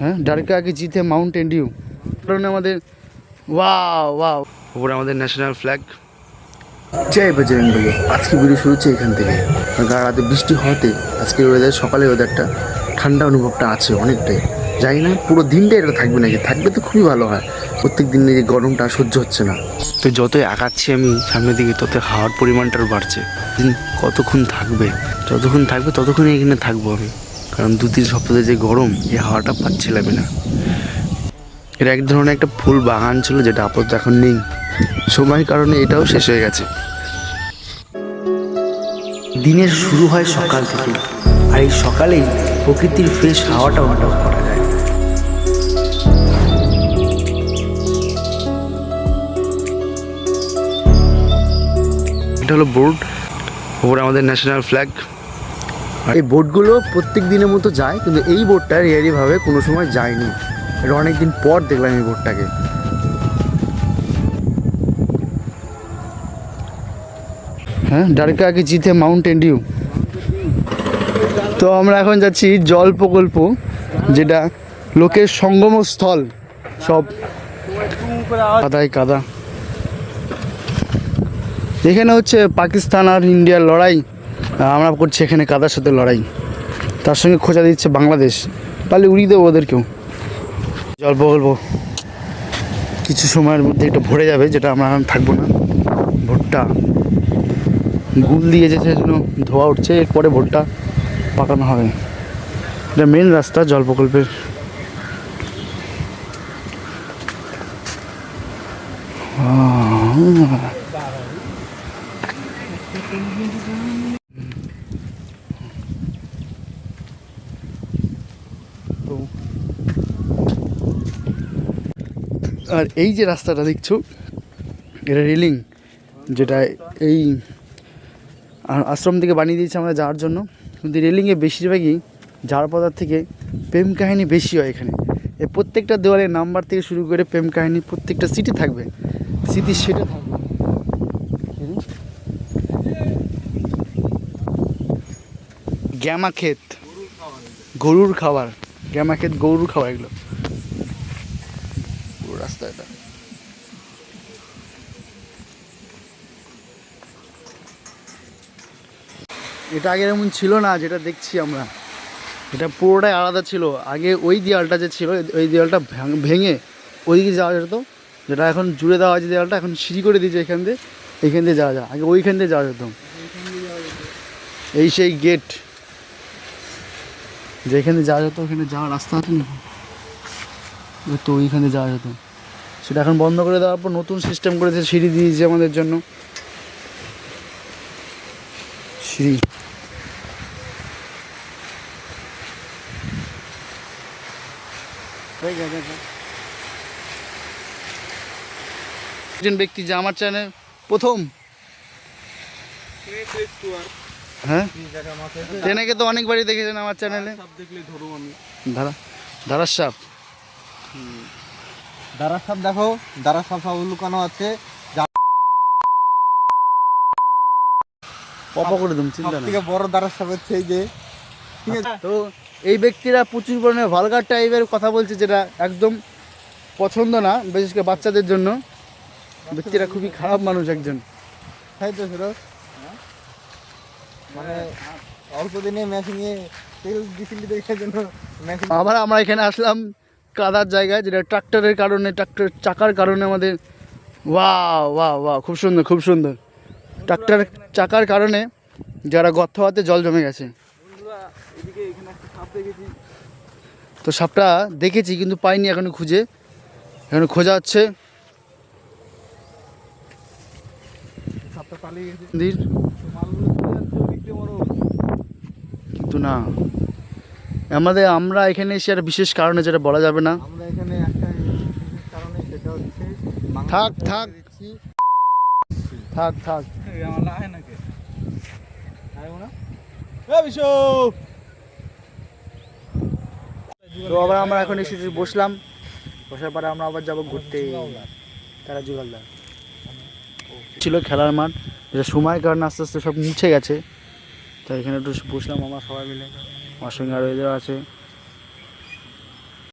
হ্যাঁ ডারকা আগে জিতে মাউন্টেন ডিউ কারণ আমাদের ওয়াও ওয়াও উপরে আমাদের ন্যাশনাল ফ্ল্যাগ জয় বজরং বলি আজকে ভিডিও শুরু হচ্ছে এখান থেকে। কারণ রাতে বৃষ্টি হওয়াতে আজকের ওয়েদার সকালে ওয়েদারটা ঠান্ডা অনুভবটা আছে অনেকটাই। জানি না পুরো দিনটাই এটা থাকবে নাকি? থাকবে তো খুবই ভালো হয়। প্রত্যেক দিন এই গরমটা সহ্য হচ্ছে না। তো যতই আগাচ্ছি আমি সামনের দিকে তত হাওয়ার পরিমাণটাও বাড়ছে। দিন কতক্ষণ থাকবে? যতক্ষণ থাকবে ততক্ষণই এখানে থাকব আমি। কারণ দু তিন সপ্তাহে যে গরম এই হাওয়াটা পাচ্ছিলাম না। এটা এক ধরনের একটা ফুল বাগান ছিল যেটা আপাতত এখন নেই। সময়ের কারণে এটাও শেষ হয়ে গেছে। দিনের শুরু হয় সকাল থেকে আর এই সকালেই প্রকৃতির ফ্রেশ হাওয়াটা অনুভব করা যায়। এটা হলো বোর্ড, ওপরে আমাদের ন্যাশনাল ফ্ল্যাগ এই বোটগুলো প্রত্যেক দিনের মতো যায়, কিন্তু এই বোটটা রিয়ারিভাবে কোনো সময় যায়নি। এটা অনেকদিন পর দেখলাম এই বোটটাকে। হ্যাঁ ডারকা আগে জিতে মাউন্টেন ডিউ। তো আমরা এখন যাচ্ছি জল প্রকল্প, যেটা লোকের সঙ্গম স্থল সব কাদায় কাদা। এখানে হচ্ছে পাকিস্তান আর ইন্ডিয়ার লড়াই। আমরা করছি এখানে কাদার সাথে লড়াই। তার সঙ্গে খোঁজা দিচ্ছে বাংলাদেশ। তাহলে উড়িয়ে দেবো ওদেরকেও। জল প্রকল্প কিছু সময়ের মধ্যে একটু ভরে যাবে, যেটা আমরা থাকব না। ভুট্টা গুল দিয়ে যে জন্য ধোয়া উঠছে, এরপরে ভুট্টা পাকানো হবে। এটা মেন রাস্তা জল প্রকল্পের আর এই যে রাস্তাটা দেখছ, এটা রেলিং, যেটা এই আশ্রম থেকে বানিয়ে দিয়েছে আমরা যাওয়ার জন্য। কিন্তু রেলিংয়ে বেশিরভাগই ঝাড় পাতার থেকে প্রেম কাহিনী বেশি হয় এখানে। এই প্রত্যেকটা দেওয়ালে নাম্বার থেকে শুরু করে প্রেম কাহিনী প্রত্যেকটা সিটি থাকবে। স্মৃতি সেটা থাকবে। গ্যামা ক্ষেত গরুর খাবার। গ্যামা ক্ষেত গরুর খাবার এগুলো। রাস্তা এটা। এটা আগে এমন ছিল না, যেটা দেখছি আমরা। এটা পুরোটাই আলাদা ছিল। আগে ওই দেওয়ালটা যে ছিল, ওই দেওয়ালটা ভাঙ- ওইদিকে যাওয়া যেত। যেটা এখন জুড়ে দেওয়া আছে দেওয়ালটা এখন সিঁড়ি করে দিয়েছে এখান দিয়ে এখান দিয়ে যাওয়া যায় আগে ওইখান দিয়ে যাওয়া যেত। এই সেই গেট যেখানে যাওয়া যেত, ওখানে যাওয়ার রাস্তা আছে না তো ওইখানে যাওয়া যেত। সেটা এখন বন্ধ করে দেওয়ার পর নতুন সিস্টেম করেছে সিঁড়ি দিয়েছে আমাদের জন্য। সিঁড়ি। একজন ব্যক্তি যে আমার চ্যানেল প্রথম। হ্যাঁ? ট্রেনেকে তো অনেকবারই দেখেছেন আমার চ্যানেলে ধারা ধারার সাপ। দারা সাপ দেখো দারা সাপ সব লুকানো আছে। পপা করে দিন চিন্তা সব থেকে বড় দারা সাপ হচ্ছে এই যে ঠিক আছে? তো এই ব্যক্তিরা প্রচুর পরিমাণে ভালগার টাইপের কথা বলছে যেটা একদম পছন্দ না বিশেষ করে বাচ্চাদের জন্য। ব্যক্তিরা খুবই খারাপ মানুষ একজন। তাই তো সুরজ মানে অল্প দিনে মেশিনে তেল দিছিলি দেখার জন্য আবার আমরা এখানে আসলাম। কাদার জায়গায়, যেটা ট্রাক্টরের কারণে, ট্রাক্টর চাকার কারণে আমাদের ওয়া ওয়া ওয়া খুব সুন্দর খুব সুন্দর। ট্রাক্টর চাকার কারণে যারা গর্ত হওয়াতে জল জমে গেছে। তো সাপটা দেখেছি, কিন্তু পাইনি এখনও খুঁজে। এখন খোঁজা হচ্ছে। কিন্তু না। আমাদের আমরা এখানে এসে একটা বিশেষ কারণে যেটা বলা যাবে না। আমরা এখানে একটা বিশেষ কারণে সেটা হচ্ছে থাক, থাক। থাক থাক। তো আবার আমরা এখন এসে বসলাম। বসার পরে আমরা আবার যাব ঘুরতে। তারা যুগালদার ছিল খেলার মাঠ। যেটা সময়ের কারণে আস্তে আস্তে সব মুছে গেছে। তাই এখানে একটু বসলাম আমার সবাই মিলে। আমার সঙ্গে আরও এদের আছে।